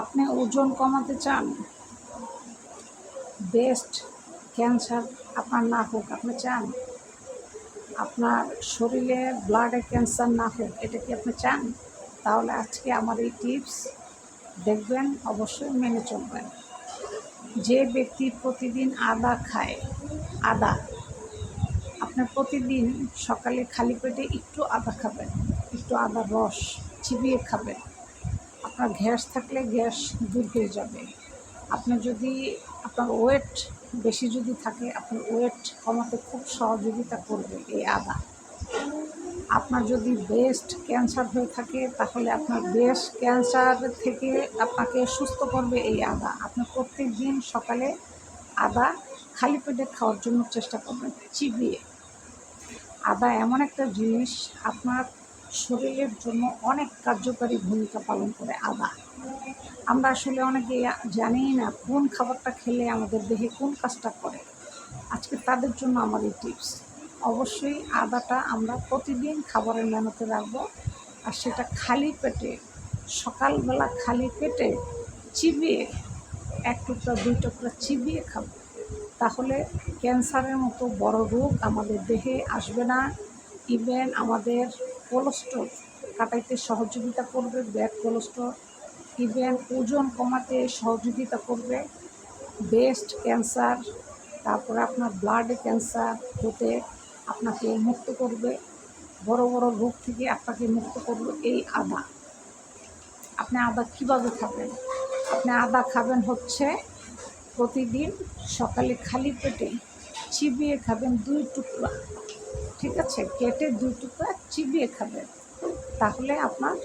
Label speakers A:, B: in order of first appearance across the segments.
A: আপনি ওজন কমাতে চান বেস্ট ক্যান্সার আপনার না হোক, আপনি চান আপনার শরীরে ব্লাডে ক্যান্সার না হোক, এটা কি আপনি চান? তাহলে আজকে আমার এই টিপস দেখবেন, অবশ্যই মেনে চলবেন। যে ব্যক্তি প্রতিদিন আদা খায়, আদা, আপনি প্রতিদিন সকালে খালি পেটে একটু আদা খাবেন, একটু আদার রস চিবিয়ে খাবেন। আপনার গ্যাস থাকলে গ্যাস দূর হয়ে যাবে। আপনি যদি, আপনার ওয়েট বেশি যদি থাকে, আপনার ওয়েট কমাতে খুব সহযোগিতা করবে এই আদা। আপনার যদি ব্রেস্ট ক্যান্সার হয়ে থাকে, তাহলে আপনার ব্রেস্ট ক্যান্সার থেকে আপনাকে সুস্থ করবে এই আদা। আপনি প্রত্যেক দিন সকালে আদা খালি পেটে খাওয়ার জন্য চেষ্টা করবেন, চিবিয়ে। আদা এমন একটা জিনিস, আপনার শরীরের জন্য অনেক কার্যকারী ভূমিকা পালন করে আদা। আমরা আসলে অনেকে জানি না কোন খাবারটা খেলে আমাদের দেহে কোন কাজটা করে। আজকে তাদের জন্য আমার এই টিপস। অবশ্যই আদাটা আমরা প্রতিদিন খাবারের মেনুতে রাখব আর সেটা খালি পেটে, সকালবেলা খালি পেটে চিবিয়ে, এক টুকরা, দুই টুকরা চিবিয়ে খাব। তাহলে ক্যান্সারের মতো বড় রোগ আমাদের দেহে আসবে না। ইভেন আমাদের কোলেস্ট্রল কাটাইতে সহযোগিতা করবে, ব্যাড কোলেস্ট্রল, ইভেন ওজন কমাতে সহযোগিতা করবে, ব্রেস্ট ক্যান্সার, তারপরে আপনার ব্লাডে ক্যান্সার হতে আপনাকে মুক্ত করবে, বড় বড় রোগ থেকে আপনাকে মুক্ত করবে এই আদা। আপনি আদা কীভাবে খাবেন? আপনি আদা খাবেন হচ্ছে প্রতিদিন সকালে খালি পেটে চিবিয়ে খাবেন দুই টুকরা, ঠিক আছে? কেটে দুই টুকরা চিবিয়ে খাবেন। তাহলে আপনার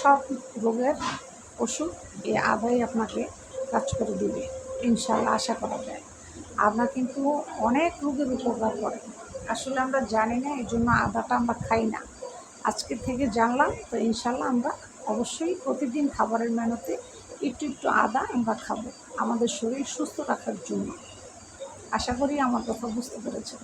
A: সব রোগের ওষুধ এই আদাই আপনাকে কাজ করে দিবে। ইনশাল্লাহ আশা করা যায়। আদা কিন্তু অনেক রোগের উপকার করে। আসলে আমরা জানি না, এই জন্য আদাটা আমরা খাই না। আজকে থেকে জানলাম, তো ইনশাল্লাহ আমরা অবশ্যই প্রতিদিন খাবারের মেনুতে একটু একটু আদা আমরা খাব। আমাদের শরীর সুস্থ রাখার জন্য। আশা করি আমার কথা বুঝতে পেরেছেন।